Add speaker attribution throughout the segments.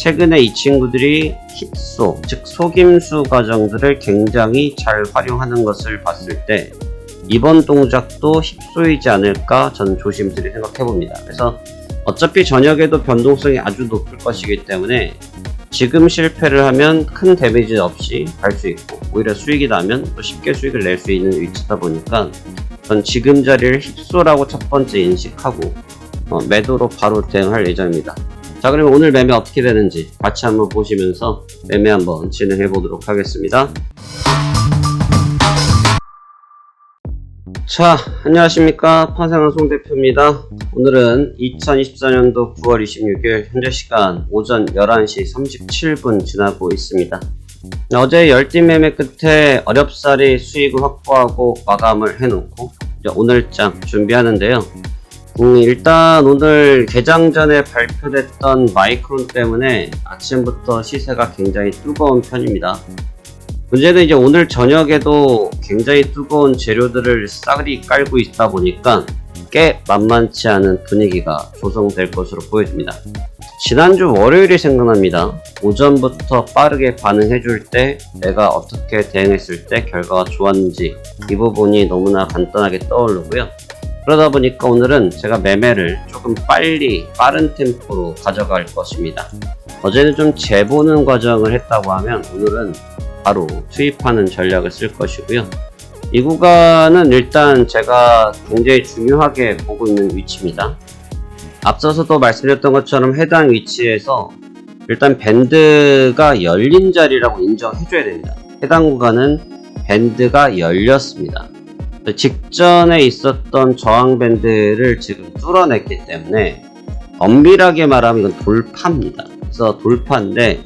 Speaker 1: 최근에 이 친구들이 힙소, 즉 속임수 과정들을 굉장히 잘 활용하는 것을 봤을 때 이번 동작도 힙소이지 않을까 저는 조심스레 생각해 봅니다. 그래서 어차피 저녁에도 변동성이 아주 높을 것이기 때문에 지금 실패를 하면 큰 데미지 없이 갈 수 있고 오히려 수익이 나면 또 쉽게 수익을 낼 수 있는 위치다 보니까 전 지금 자리를 힙소라고 첫 번째 인식하고 어, 매도로 바로 대응할 예정입니다. 자 그러면 오늘 매매 어떻게 되는지 같이 한번 보시면서 매매 한번 진행해 보도록 하겠습니다. 자 안녕하십니까 파생한 송 대표입니다. 오늘은 2024년도 9월 26일 현재 시간 오전 11시 37분 지나고 있습니다. 어제 열띤 매매 끝에 어렵사리 수익을 확보하고 마감을 해놓고 오늘장 준비하는데요. 음, 일단 오늘 개장 전에 발표됐던 마이크론 때문에 아침부터 시세가 굉장히 뜨거운 편입니다. 문제는 이제 오늘 저녁에도 굉장히 뜨거운 재료들을 싸그리 깔고 있다 보니까 꽤 만만치 않은 분위기가 조성될 것으로 보여집니다. 지난주 월요일이 생각납니다. 오전부터 빠르게 반응해줄 때 내가 어떻게 대응했을 때 결과가 좋았는지 이 부분이 너무나 간단하게 떠오르고요. 그러다 보니까 오늘은 제가 매매를 조금 빨리 빠른 템포로 가져갈 것입니다. 어제는 좀 재보는 과정을 했다고 하면 오늘은 바로 투입하는 전략을 쓸 것이고요. 이 구간은 일단 제가 굉장히 중요하게 보고 있는 위치입니다. 앞서서도 말씀드렸던 것처럼 해당 위치에서 일단 밴드가 열린 자리라고 인정해줘야 됩니다. 해당 구간은 밴드가 열렸습니다. 직전에 있었던 저항 밴드를 지금 뚫어냈기 때문에 엄밀하게 말하면 이건 돌파입니다. 그래서 돌파인데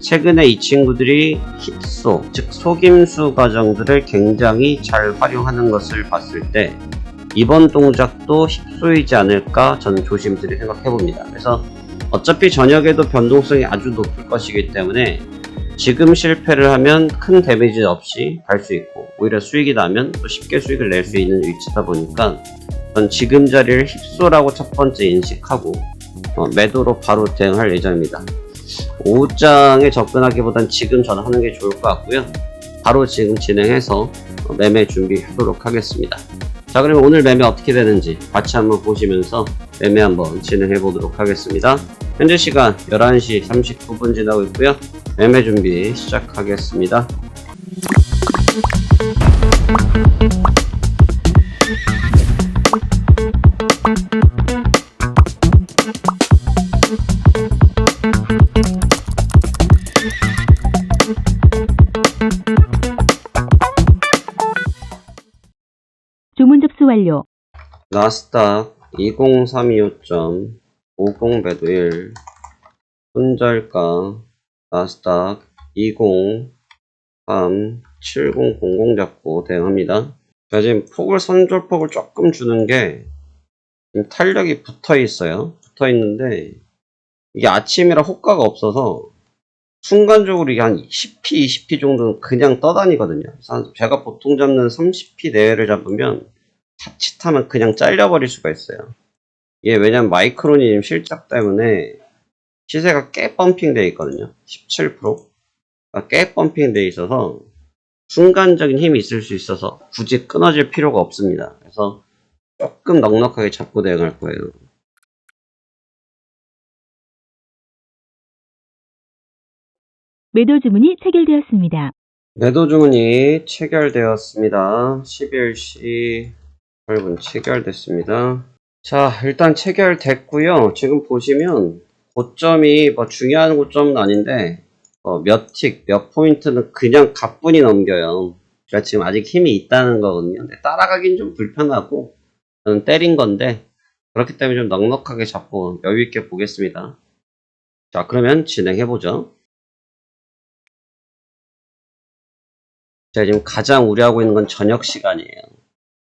Speaker 1: 최근에 이 친구들이 힙소, 즉 속임수 과정들을 굉장히 잘 활용하는 것을 봤을 때 이번 동작도 힙소이지 않을까 저는 조심스레 생각해 봅니다. 그래서 어차피 저녁에도 변동성이 아주 높을 것이기 때문에 지금 실패를 하면 큰 데미지 없이 갈 수 있고 오히려 수익이 나면 또 쉽게 수익을 낼 수 있는 위치다 보니까 전 지금 자리를 힙소라고 첫 번째 인식하고 어, 매도로 바로 대응할 예정입니다. 오후장에 접근하기보단 지금 전화하는 게 좋을 것 같고요. 바로 지금 진행해서 어, 매매 준비하도록 하겠습니다. 자 그러면 오늘 매매 어떻게 되는지 같이 한번 보시면서 매매 한번 진행해 보도록 하겠습니다. 현재 시간 11시 39분 지나고 있고요. 매매 준비 시작하겠습니다.
Speaker 2: 주문 접수 완료.
Speaker 1: 나스닥 20325.50 배도 1 손절가 나스닥 2037000 잡고 대응합니다. 자 지금 폭을 선절폭을 조금 주는 게 탄력이 붙어 있어요. 붙어 있는데 이게 아침이라 호가가 없어서 순간적으로 이게 한 10p, 20p 정도는 그냥 떠다니거든요. 제가 보통 잡는 30p 내외를 잡으면 자칫하면 그냥 잘려버릴 수가 있어요. 이게 왜냐면 마이크론이 지금 실적 때문에 시세가 꽤 펌핑되어 있거든요. 17%. 그러니까 꽤 펌핑되어 있어서 순간적인 힘이 있을 수 있어서 굳이 끊어질 필요가 없습니다. 그래서 조금 넉넉하게 잡고 대응할 거예요.
Speaker 2: 매도 주문이 체결되었습니다.
Speaker 1: 매도 주문이 체결되었습니다. 11시 8분 체결됐습니다. 자, 일단 체결됐고요. 지금 보시면 고점이 뭐 중요한 고점은 아닌데 어, 몇 틱, 몇 포인트는 그냥 가뿐히 넘겨요. 그러니까 지금 아직 힘이 있다는 거거든요. 근데 따라가긴 좀 불편하고 저는 때린 건데 그렇기 때문에 좀 넉넉하게 잡고 여유 있게 보겠습니다. 자, 그러면 진행해 보죠. 제가 지금 가장 우려하고 있는 건 저녁 시간이에요.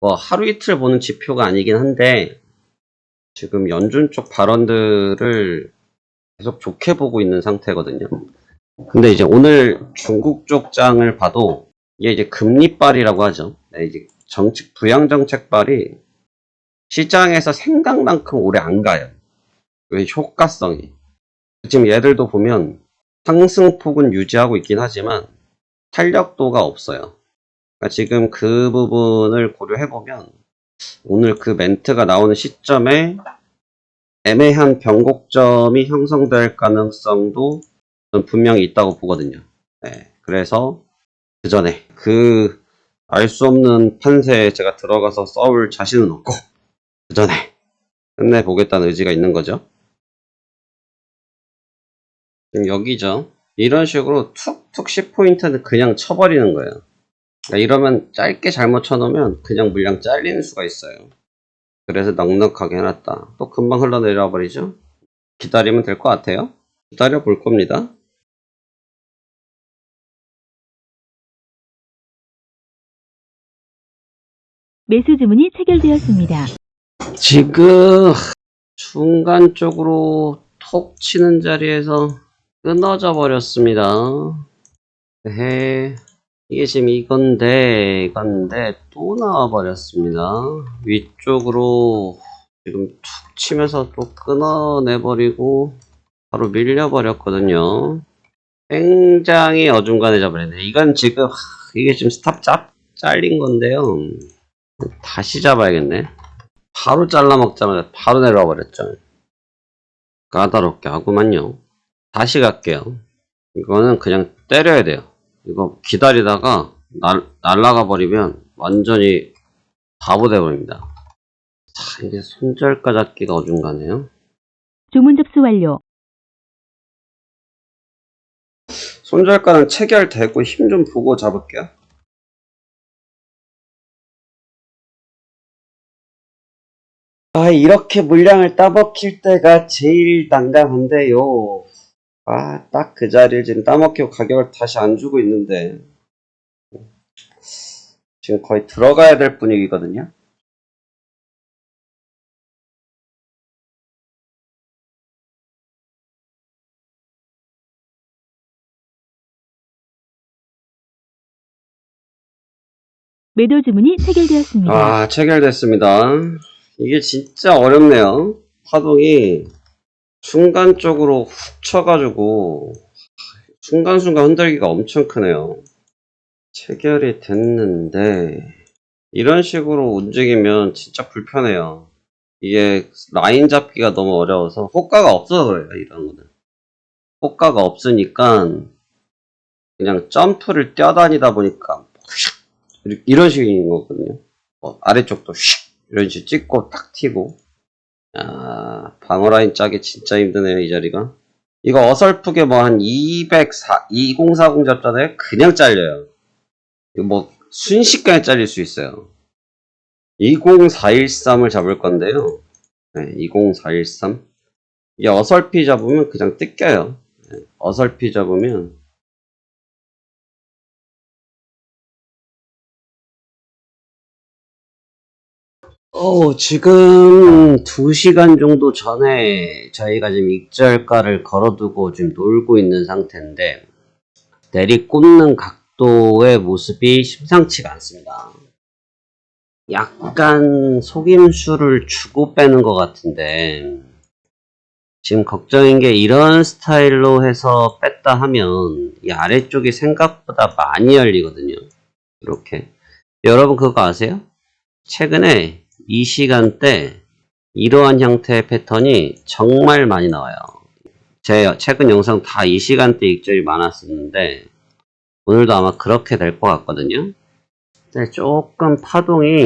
Speaker 1: 뭐 하루 이틀 보는 지표가 아니긴 한데 지금 연준 쪽 발언들을 계속 좋게 보고 있는 상태거든요. 근데 이제 오늘 중국 쪽 장을 봐도 이게 이제 금리빨이라고 하죠. 네, 이제 정책 부양 정책빨이 시장에서 생각만큼 오래 안 가요. 왜 효과성이? 지금 얘들도 보면 상승폭은 유지하고 있긴 하지만 탄력도가 없어요. 그러니까 지금 그 부분을 고려해보면 오늘 그 멘트가 나오는 시점에 애매한 변곡점이 형성될 가능성도 분명히 있다고 보거든요. 네, 그래서 그 전에 그 알 수 없는 판세에 제가 들어가서 싸울 자신은 없고 그 전에 끝내보겠다는 의지가 있는 거죠. 지금 여기죠. 이런 식으로 툭툭 10포인트는 그냥 쳐버리는 거예요. 그러니까 이러면 짧게 잘못 쳐놓으면 그냥 물량 잘리는 수가 있어요. 그래서 넉넉하게 해놨다. 또 금방 흘러내려 버리죠. 기다리면 될 것 같아요. 기다려 볼 겁니다.
Speaker 2: 매수 주문이 체결되었습니다.
Speaker 1: 지금 중간 쪽으로 톡 치는 자리에서 끊어져 버렸습니다. 네. 이게 지금 이건데, 이건데, 또 나와 버렸습니다. 위쪽으로 지금 툭 치면서 또 끊어내버리고, 바로 밀려버렸거든요. 굉장히 어중간해져 버렸네. 이건 지금, 하, 이게 지금 스탑 짭, 잘린 건데요. 다시 잡아야겠네. 바로 잘라먹자마자 바로 내려와 버렸죠. 까다롭게 하구만요. 다시 갈게요. 이거는 그냥 때려야 돼요. 이거 기다리다가 날, 날라가 버리면 완전히 바보 돼버립니다. 자, 이게 손절가 잡기가 어중간해요.
Speaker 2: 주문 접수 완료.
Speaker 1: 손절가는 체결되고 힘 좀 보고 잡을게요. 아, 이렇게 물량을 따먹힐 때가 제일 난감한데요. 아, 딱 그 자리를 지금 따먹히고 가격을 다시 안 주고 있는데. 지금 거의 들어가야 될 분위기거든요.
Speaker 2: 매도 주문이 체결되었습니다.
Speaker 1: 아, 체결됐습니다. 이게 진짜 어렵네요. 파동이 순간적으로 훅 쳐가지고 순간순간 흔들기가 엄청 크네요. 체결이 됐는데 이런 식으로 움직이면 진짜 불편해요. 이게 라인 잡기가 너무 어려워서 효과가 없어서 그래요. 이런 거는. 효과가 없으니까 그냥 점프를 뛰어다니다 보니까 이렇게- 이런 식인 거거든요. 뭐 아래쪽도 슉 이런 식으로 찍고 탁 튀고 아 방어 라인 짜기 진짜 힘드네요 이 자리가. 이거 어설프게 뭐 한 204, 2040 잡잖아요 그냥 잘려요. 이거 뭐 순식간에 잘릴 수 있어요. 20413을 잡을 건데요. 네, 20413 이게 어설피 잡으면 그냥 뜯겨요. 네, 어설피 잡으면 어, 지금 2시간 정도 전에 저희가 지금 익절가를 걸어두고 지금 놀고 있는 상태인데, 내리꽂는 각도의 모습이 심상치가 않습니다. 약간 속임수를 주고 빼는 것 같은데, 지금 걱정인 게 이런 스타일로 해서 뺐다 하면 이 아래쪽이 생각보다 많이 열리거든요. 이렇게. 여러분 그거 아세요? 최근에 이 시간대 이러한 형태의 패턴이 정말 많이 나와요. 제 최근 영상 다 이 시간대 익절이 많았었는데 오늘도 아마 그렇게 될 것 같거든요. 근데 조금 파동이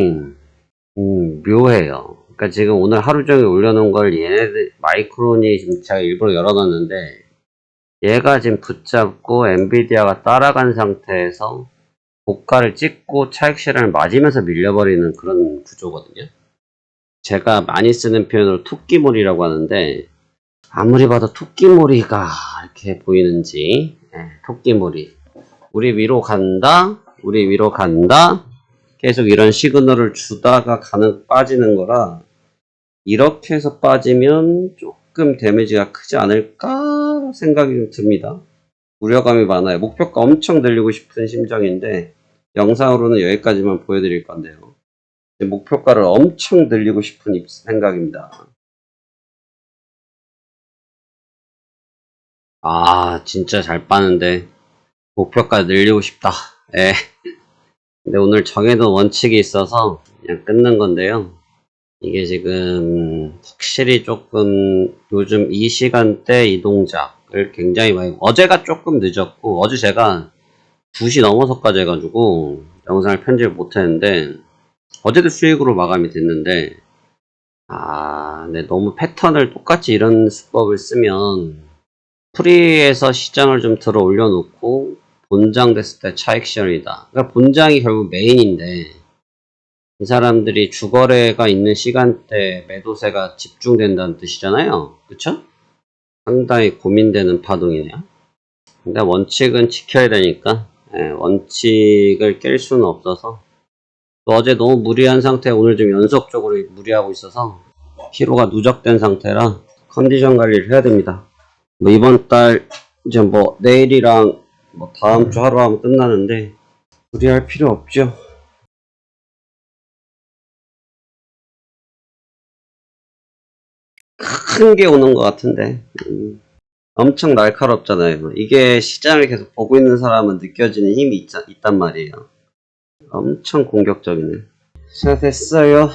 Speaker 1: 음, 묘해요. 그러니까 지금 오늘 하루 종일 올려놓은 걸 얘네들 마이크론이 지금 제가 일부러 열어놨는데 얘가 지금 붙잡고 엔비디아가 따라간 상태에서 고가를 찍고 차익 실현을 맞으면서 밀려버리는 그런 구조거든요. 제가 많이 쓰는 표현으로 토끼몰이라고 하는데 아무리 봐도 토끼몰이가 이렇게 보이는지 예, 토끼몰이 우리 위로 간다 우리 위로 간다 계속 이런 시그널을 주다가 가는 빠지는 거라 이렇게 해서 빠지면 조금 데미지가 크지 않을까 생각이 듭니다. 우려감이 많아요. 목표가 엄청 늘리고 싶은 심정인데 영상으로는 여기까지만 보여드릴 건데요. 목표가를 엄청 늘리고 싶은 입- 생각입니다. 아, 진짜 잘 빠는데. 목표까지 늘리고 싶다. 예. 근데 오늘 정해둔 원칙이 있어서 그냥 끊는 건데요. 이게 지금 확실히 조금 요즘 이 시간대 이동작을 굉장히 많이, 어제가 조금 늦었고, 어제 제가 2시 넘어서까지 해가지고 영상을 편집을 못했는데, 어제도 수익으로 마감이 됐는데, 아, 네, 너무 패턴을 똑같이 이런 수법을 쓰면, 프리에서 시장을 좀 들어 올려놓고, 본장 됐을 때 차익실이다. 그러니까 본장이 결국 메인인데, 이 사람들이 주거래가 있는 시간대 매도세가 집중된다는 뜻이잖아요. 그쵸? 상당히 고민되는 파동이네요. 근데 원칙은 지켜야 되니까, 예, 원칙을 깰 수는 없어서, 또 어제 너무 무리한 상태, 오늘 좀 연속적으로 무리하고 있어서, 피로가 누적된 상태라 컨디션 관리를 해야 됩니다. 뭐 이번 달, 이제 뭐 내일이랑 뭐 다음 주 하루 하면 끝나는데, 무리할 필요 없죠. 큰 게 오는 것 같은데 음, 엄청 날카롭잖아요. 이게 시장을 계속 보고 있는 사람은 느껴지는 힘이 있, 있단 말이에요. 엄청 공격적이네. 자 됐어요.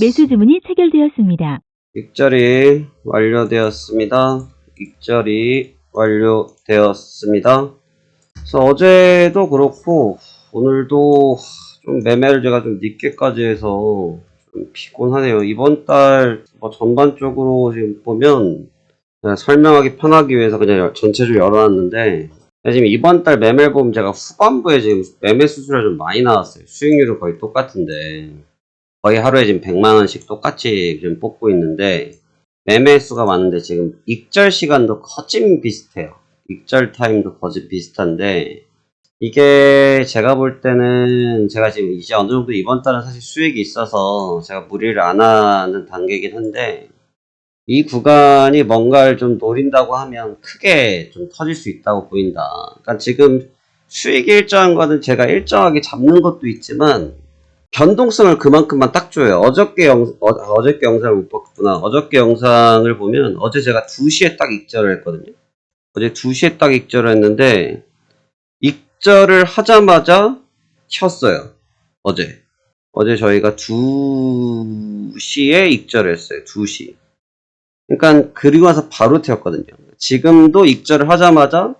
Speaker 2: 매수 주문이 체결되었습니다.
Speaker 1: 익절이 완료되었습니다. 익절이 완료되었습니다. 그래서 어제도 그렇고 오늘도 좀 매매를 제가 좀 늦게까지 해서 좀 피곤하네요. 이번 달 뭐 전반적으로 지금 보면 설명하기 편하기 위해서 그냥 전체적으로 열어놨는데 지금 이번 달 매매를 보면 제가 후반부에 지금 매매 수수료 좀 많이 나왔어요. 수익률은 거의 똑같은데 거의 하루에 지금 100만 원씩 똑같이 지금 뽑고 있는데 매매 수가 많은데 지금 익절 시간도 거진 비슷해요. 익절 타임도 거진 비슷한데 이게 제가 볼 때는 제가 지금 이제 어느 정도 이번 달은 사실 수익이 있어서 제가 무리를 안 하는 단계이긴 한데 이 구간이 뭔가를 좀 노린다고 하면 크게 좀 터질 수 있다고 보인다. 그러니까 지금 수익이 일정한 거는 제가 일정하게 잡는 것도 있지만 변동성을 그만큼만 딱 줘요. 어저께 영, 어, 어저께 영상을 못 봤구나. 어저께 영상을 보면 어제 제가 2시에 딱 익절을 했거든요. 어제 2시에 딱 익절을 했는데 익절을 하자마자 켰어요. 어제. 어제 저희가 2시에 익절을 했어요. 2시. 그러니까 그리고 나서 바로 튀었거든요. 지금도 익절을 하자마자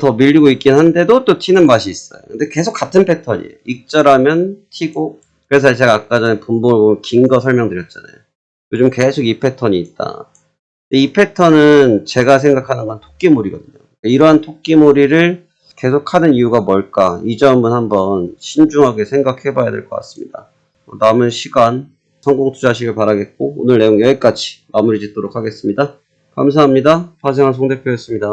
Speaker 1: 더 밀리고 있긴 한데도 또 튀는 맛이 있어요. 근데 계속 같은 패턴이에요. 익절하면 튀고 그래서 제가 아까 전에 분봉을 긴 거 설명드렸잖아요. 요즘 계속 이 패턴이 있다. 이 패턴은 제가 생각하는 건 토끼몰이거든요. 이러한 토끼몰이를 계속 하는 이유가 뭘까? 이 점은 한번 신중하게 생각해 봐야 될 것 같습니다. 남은 시간 성공 투자하시길 바라겠고 오늘 내용 여기까지 마무리 짓도록 하겠습니다. 감사합니다. 화생한 송 대표였습니다.